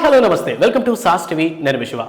Hi hello నమస్తే. Welcome to SAS TV. నేను Vishwa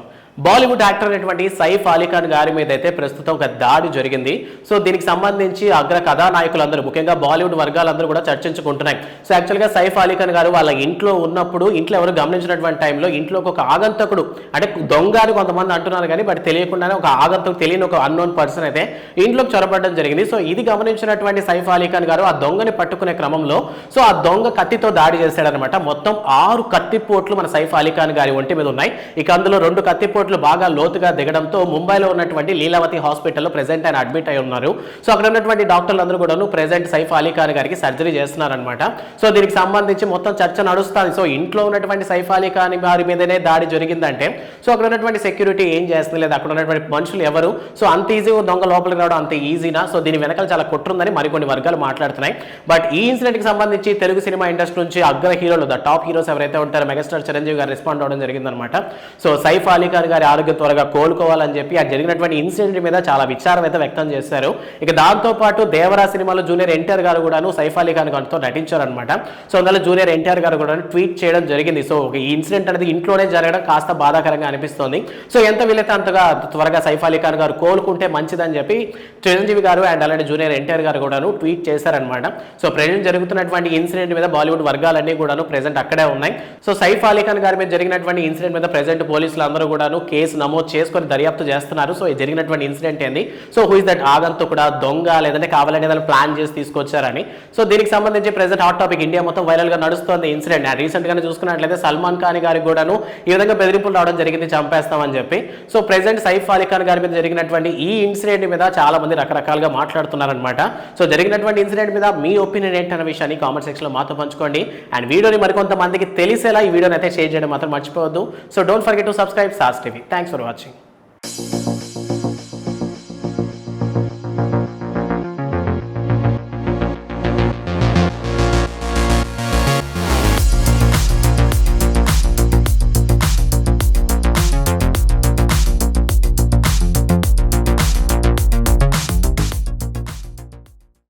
Bollywood actor అయినటువంటి సైఫ్ అలీఖాన్ గారి మీద అయితే ప్రస్తుతం ఒక దాడి జరిగింది. సో దీనికి సంబంధించి అగ్ర కథానాయకులందరూ ముఖ్యంగా బాలీవుడ్ వర్గాలందరూ కూడా చర్చించుకుంటున్నాయి. సో యాక్చువల్గా సైఫ్ అలీఖాన్ గారు వాళ్ళ ఇంట్లో ఉన్నప్పుడు ఇంట్లో ఎవరు గమనించినటువంటి టైంలో ఇంట్లోకి ఒక ఆగంతకుడు అంటే దొంగ అని కొంతమంది అంటున్నారు కానీ బట్ తెలియకుండానే ఒక ఆగంతకు తెలియని ఒక అన్నోన్ పర్సన్ అయితే ఇంట్లోకి చొరబడడం జరిగింది. సో ఇది గమనించినటువంటి సైఫ్ అలీఖాన్ గారు ఆ దొంగని పట్టుకునే క్రమంలో సో ఆ దొంగ కత్తితో దాడి చేశాడనమాట మొత్తం ఆరు కత్తిపోట్లు మన సైఫ్ అలీఖాన్ గారి ఒంటి మీద ఉన్నాయి. ఇక అందులో రెండు కత్తిపోట్లు బాగా లోతుగా దిగడంతో ముంబైలో ఉన్నటువంటి లీలావతి హాస్పిటల్లో ప్రెసెంట్ ఆయన అడ్మిట్ అయి ఉన్నారు. సో అక్కడ ఉన్నటువంటి డాక్టర్లు అందరూ కూడా ప్రెసెంట్ సైఫ్ అలీ ఖాన్ గారికి సర్జరీ చేస్తున్నారనమాట సో దీనికి సంబంధించి మొత్తం చర్చ నడుస్తుంది. సో ఇంట్లో ఉన్నటువంటి సైఫ్ అలీ ఖాన్ గారి మీదనే దాడి జరిగిందంటే సో అక్కడ ఉన్నటువంటి సెక్యూరిటీ ఏం చేస్తుంది? లేదా అక్కడ ఉన్నటువంటి మనుషులు ఎవరు? సో అంత ఈజీ దొంగ లోపలికి రావడం అంత ఈజీనా సో దీని వెనకాల చాలా కుట్రుందని మరికొన్ని వర్గాలు మాట్లాడుతున్నాయి. బట్ ఈ ఇన్సిడెంట్కి సంబంధించి తెలుగు సినిమా ఇండస్ట్రీ నుంచి అగ్ర హీరోలు ద టాప్ హీరోస్ ఎవరైతే ఉంటారో మెగాస్టార్ చిరంజీవి గారు రెస్పాండ్ అవ్వడం జరిగిందనమాట సో సైఫ్ అలీ ఖాన్ గారి ఆరోగ్యం త్వరగా కోలుకోవాలని చెప్పి ఆ జరిగినటువంటి ఇన్సిడెంట్ మీద చాలా విచారం అయితే వ్యక్తం చేశారు. ఇక దాంతో పాటు దేవరా సినిమాలో జూనియర్ ఎన్టీఆర్ గారు కూడాను సైఫ్ అలీ ఖాన్ గారితో నటించారనమాట సో అందులో జూనియర్ ఎన్టీఆర్ గారు కూడా ట్వీట్ చేయడం జరిగింది. సో ఒక ఈ ఇన్సిడెంట్ అనేది ఇంట్లోనే జరగడం కాస్త బాధాకరంగా అనిపిస్తోంది. సో ఎంత వీలైతే అంతగా త్వరగా సైఫ్ అలీ ఖాన్ గారు కోలుకుంటే మంచిదని చెప్పి చిరంజీవి గారు అండ్ అలాంటి జూనియర్ ఎన్టీఆర్ గారు కూడాను ట్వీట్ చేశారనమాట సో ప్రజెంట్ జరుగుతున్నటువంటి ఇన్సిడెంట్ మీద బాలీవుడ్ వర్గాలన్నీ కూడాను ప్రెసెంట్ అక్కడే ఉన్నాయి. సో సైఫ్ అలీ ఖాన్ గారి మీద జరిగినటువంటి ఇన్సిడెంట్ మీద ప్రెసెంట్ పోలీసులు అందరూ కూడాను కేసు నమోదు చేసుకొని దర్యాప్తు చేస్తున్నారు. సో జరిగినటువంటి ఇన్సిడెంట్ ఏంది? సో హూ ఇస్ దట్ ఆగంతో కూడా దొంగ లేదంటే కావాలని ఏదైనా ప్లాన్ చేసి తీసుకొచ్చారని. సో దీనికి సంబంధించి ప్రెసెంట్ హాట్ టాపిక్ ఇండియా మొత్తం వైరల్గా నడుస్తుంది ఇన్సిడెంట్. రీసెంట్ గానే చూసుకున్నట్లయితే సల్మాన్ ఖాన్ గారికి కూడాను ఈ విధంగా బెదిరింపులు రావడం జరిగింది చంపేస్తామని చెప్పి. సో ప్రెసెంట్ సైఫ్ అలీ ఖాన్ గారి మీద జరిగినటువంటి ఈ ఇన్సిడెంట్ మీద చాలా మంది రకరకాలుగా మాట్లాడుతున్నారనమాట సో జరిగినటువంటి ఇన్సిడెంట్ మీద మీ ఒపీనియన్ ఏంటన్న విషయాన్ని కామెంట్ సెక్షన్లో మాతో పంచుకోండి. అండ్ వీడియోని మరికొంతమందికి తెలిసేలా ఈ వీడియోని అయితే షేర్ చేయడం మాత్రం మర్చిపోవద్దు. So don't forget to subscribe SAS TV. Thanks for watching.